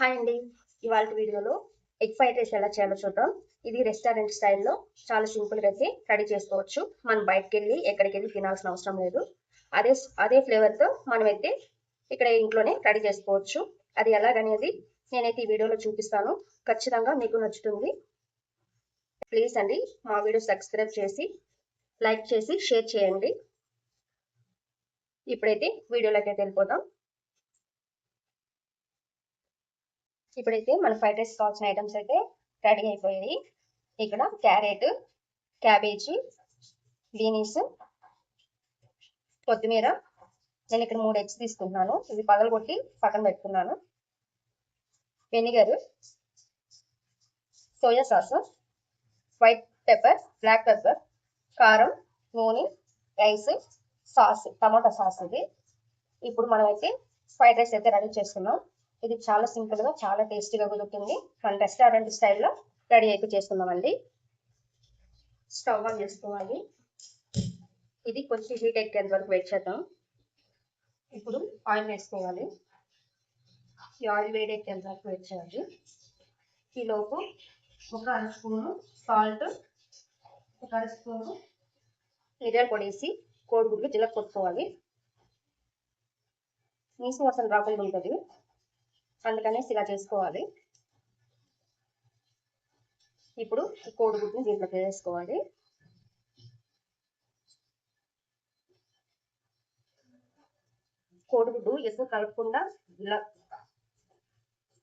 Hi అండి. ఇవాళ వీడియోలో ఎగ్ ఫ్రైడ్ రైస్ ఎలా చేయాలో చూద్దాం. ఇది రెస్టారెంట్ స్టైల్లో చాలా సింపుల్గా అయితే రెడీ చేసుకోవచ్చు. మనం బయటకు వెళ్ళి ఎక్కడికి వెళ్ళి తినాల్సిన అవసరం లేదు. అదే అదే ఫ్లేవర్తో మనమైతే ఇక్కడ ఇంట్లోనే రెడీ చేసుకోవచ్చు. అది ఎలాగనేది నేనైతే ఈ వీడియోలో చూపిస్తాను. ఖచ్చితంగా మీకు నచ్చుతుంది. ప్లీజ్ అండి మా వీడియో సబ్స్క్రైబ్ చేసి లైక్ చేసి షేర్ చేయండి. ఇప్పుడైతే వీడియోలోకి అయితే వెళ్ళిపోదాం. ఇప్పుడైతే మన ఫ్రైడ్ రైస్ కావాల్సిన ఐటమ్స్ అయితే రెడీ అయిపోయాయి. ఇక్కడ క్యారెట్ క్యాబేజీ బీనీస్ కొత్తిమీర. నేను ఇక్కడ మూడు ఎగ్స్ తీసుకుంటున్నాను. ఇది పగలగొట్టి పక్కన పెట్టుకున్నాను. Vinegar soya sauce white pepper black pepper కారం నూనె రైస్ సాస్ టమాటా సాస్ ఇది. ఇప్పుడు మనమైతే ఫ్రైడ్ రైస్ అయితే రెడీ చేస్తున్నాం ఇది చాలా సింపుల్గా చాలా టేస్టీగా కుదురుతుంది మన రెస్టారెంట్ స్టైల్లో రెడీ అయితే చేసుకుందామండి. స్టవ్ ఆన్ చేసుకోవాలి. ఇది కొంచెం హీట్ ఎక్కేంత వరకు వెయిట్ చేద్దాం. ఇప్పుడు ఆయిల్ వేసుకోవాలి. ఈ ఆయిల్ వేడి ఎక్కేంత వరకు వెయిట్ చేయాలి. ఈలోపు ఒక అర స్పూను సాల్ట్ ఒక అర స్పూను మిరియాలు పొడేసి కోడిగుడ్లు జిలక కొట్టుకోవాలి నీసు వాసన రాకుండా ఉంటుంది. అందుకనేసి ఇలా చేసుకోవాలి. ఇప్పుడు కోడిగుడ్డుని కోడిగుడ్ని దీంట్లోకి వేసుకోవాలి. కోడిగుడ్డు ఎక్కువ కలపకుండా ఇలా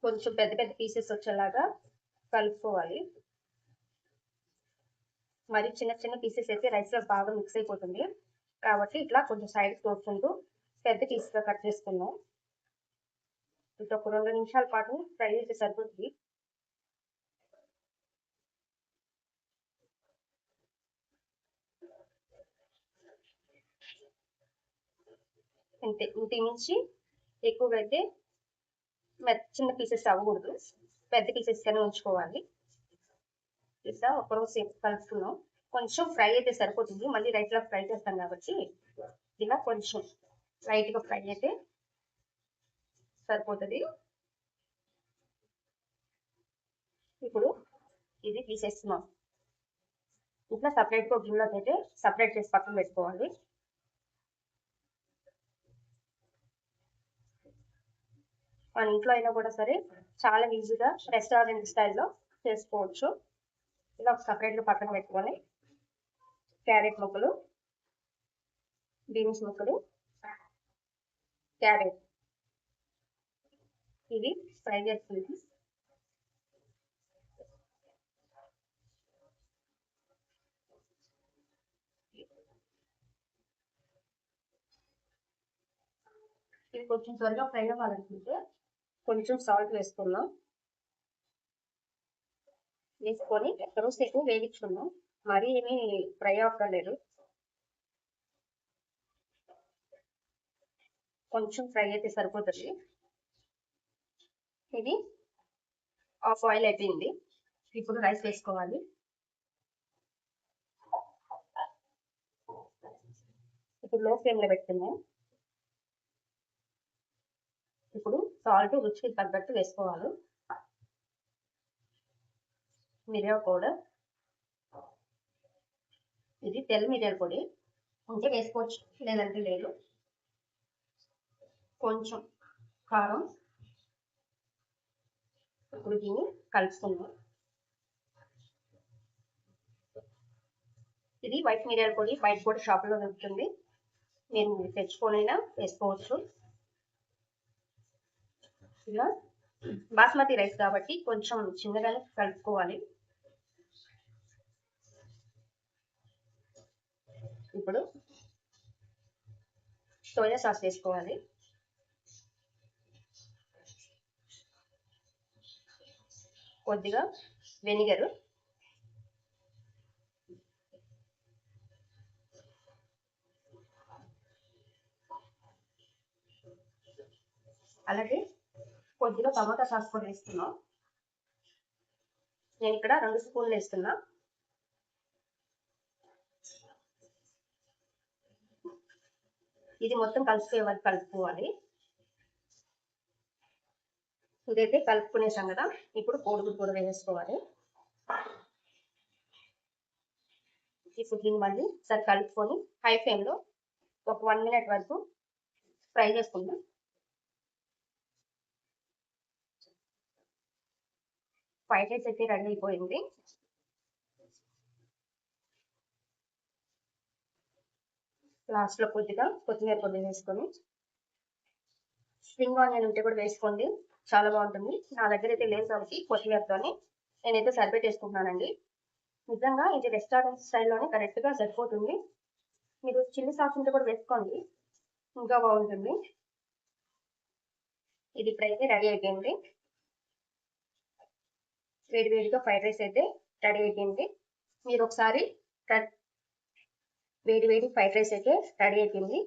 కొంచెం పెద్ద పెద్ద పీసెస్ వచ్చేలాగా కలుపుకోవాలి. మరి చిన్న చిన్న పీసెస్ అయితే రైస్లో బాగా మిక్స్ అయిపోతుంది. కాబట్టి ఇట్లా కొంచెం సైడ్ తోడుకుంటూ పెద్ద పీస్గా కట్ చేసుకున్నాం ఇది ఒక రెండు నిమిషాల పాటు ఫ్రై అయితే సరిపోతుంది. అంతే ఇంటి నుంచి ఎక్కువగా అయితే చిన్న పీసెస్ అవ్వకూడదు. పెద్ద పీసెస్ కానీ ఉంచుకోవాలి. ఇట్లా ఒకరోజు సేపు కలుపుకున్నాం. కొంచెం ఫ్రై అయితే సరిపోతుంది. మళ్ళీ రైట్లో ఫ్రై చేస్తాం కాబట్టి ఇలా కొంచెం లైట్గా ఫ్రై అయితే సరిపోతుంది. ఇప్పుడు ఇది తీసేస్తున్నాం. ఇట్లా సపరేట్గా గిన్నెలోకి అయితే సపరేట్ చేసి పక్కన పెట్టుకోవాలి. మన ఇంట్లో అయినా కూడా సరే చాలా ఈజీగా రెస్టారెంట్ స్టైల్లో చేసుకోవచ్చు. ఇలా ఒక సపరేట్గా పక్కన పెట్టుకొని క్యారెట్ ముక్కలు బీన్స్ ముక్కలు క్యారెట్ ఇది ఫ్రై చేస్తుంది ఇది కొంచెం త్వరగా ఫ్రై అవ్వాలనుకుంటే కొంచెం సాల్ట్ వేసుకున్నాం వేసుకొని ఎక్కడో సేపు వేగించుకున్నాం మరీ ఏమీ ఫ్రై అవ్వలేదు. కొంచెం ఫ్రై అయితే సరిపోతుంది. ఇది. ఆఫ్ ఆయిల్ అయిపోయింది. ఇప్పుడు రైస్ వేసుకోవాలి. ఇప్పుడు లో ఫ్లేమ్లో పెట్టుకున్నాం ఇప్పుడు సాల్ట్ రుచికి తగ్గట్టు వేసుకోవాలి. మిరియా పౌడర్. ఇది తెల్ల మిరియాల పొడి. ఉంటే వేసుకోవచ్చు. లేదంటే లేదు. కొంచెం కారం. ఇప్పుడు దీన్ని కలుపుకుందాం ఇది వైట్ మిరియాల పొడి వైట్ పొడి షాప్లో దొరుకుతుంది. మీరు తెచ్చుకొనైనా వేసుకోవచ్చు. ఇలా బాస్మతి రైస్ కాబట్టి కొంచెం చిన్నగానే కలుపుకోవాలి. ఇప్పుడు సోయా సాస్ వేసుకోవాలి. కొద్దిగా వెనిగర్. అలాగే కొద్దిగా టమాటా సాస్ కూడా వేస్తున్నాం. నేను ఇక్కడ రెండు స్పూన్లు వేస్తున్నా. ఇది మొత్తం కలిసిపోయే వరకు కలుపుకోవాలి. ఇదైతే కలుపుకునేసాం కదా. ఇప్పుడు కోడిగుడ్డు కూడా వేసేసుకోవాలి. ఇప్పుడు దీన్ని మళ్ళీ సరి కలుపుకొని హై ఫ్లేమ్లో ఒక వన్ మినిట్ వరకు ఫ్రై చేసుకుందాం. ఫ్రైడ్ రైస్ అయితే రెడీ అయిపోయింది. లాస్ట్లో కొద్దిగా కొత్తిమీర పొడి వేసుకొని స్ప్రింగ్ ఆనియన్ ఉంటే కూడా వేసుకోండి. చాలా బాగుంటుంది. నా దగ్గర అయితే లేదు కాబట్టి కొత్తిమీరతోని నేనైతే చేసుకుంటున్నానండి నిజంగా ఇది రెస్టారెంట్ స్టైల్లోనే కరెక్ట్గా సరిపోతుంది. మీరు చిల్లీ సాస్ ఉంటే కూడా వేసుకోండి. ఇంకా బాగుంటుంది. ఇది ఇప్పుడైతే రెడీ అయిపోయింది. వేడి వేడిగా ఫ్రైడ్ రైస్ అయితే రెడీ అయిపోయింది. మీరు ఒకసారి వేడి వేడి ఫ్రైడ్ రైస్ అయితే రెడీ అయిపోయింది.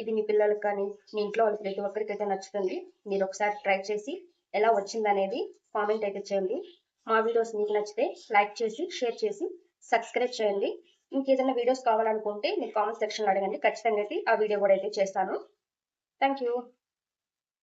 ఇది మీ పిల్లలకు కానీ మీ ఇంట్లో వాళ్ళకి ప్రతి ఒక్కరికి అయితే నచ్చుతుంది. మీరు ఒకసారి ట్రై చేసి ఎలా వచ్చింది అనేది కామెంట్ అయితే చేయండి. మా వీడియోస్ మీకు నచ్చితే లైక్ చేసి షేర్ చేసి సబ్స్క్రైబ్ చేయండి. ఇంకేదైనా వీడియోస్ కావాలనుకుంటే మీరు కామెంట్ సెక్షన్లో అడగండి. ఖచ్చితంగా అయితే ఆ వీడియో కూడా అయితే చేస్తాను. Thank you.